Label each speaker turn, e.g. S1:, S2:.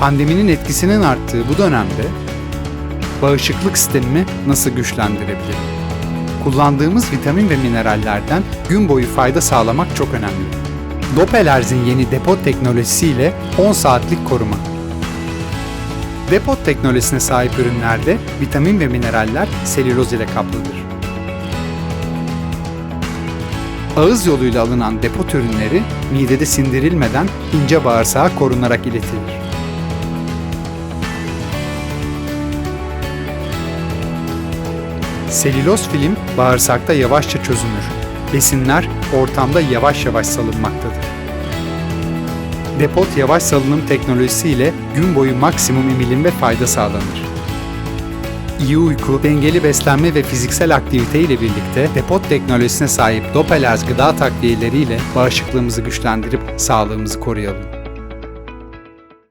S1: Pandeminin etkisinin arttığı bu dönemde bağışıklık sistemimi nasıl güçlendirebilirim? Kullandığımız vitamin ve minerallerden gün boyu fayda sağlamak çok önemli. Doppelerz'in yeni depot teknolojisiyle 10 saatlik koruma. Depot teknolojisine sahip ürünlerde vitamin ve mineraller selüloz ile kaplıdır. Ağız yoluyla alınan depot ürünleri midede sindirilmeden ince bağırsağa korunarak iletilir. Selüloz film bağırsakta yavaşça çözünür. Besinler ortamda yavaş yavaş salınmaktadır. Depot yavaş salınım teknolojisiyle gün boyu maksimum emilim ve fayda sağlanır. İyi uyku, dengeli beslenme ve fiziksel aktivite ile birlikte depot teknolojisine sahip Doppelers gıda takviyeleriyle bağışıklığımızı güçlendirip sağlığımızı koruyalım.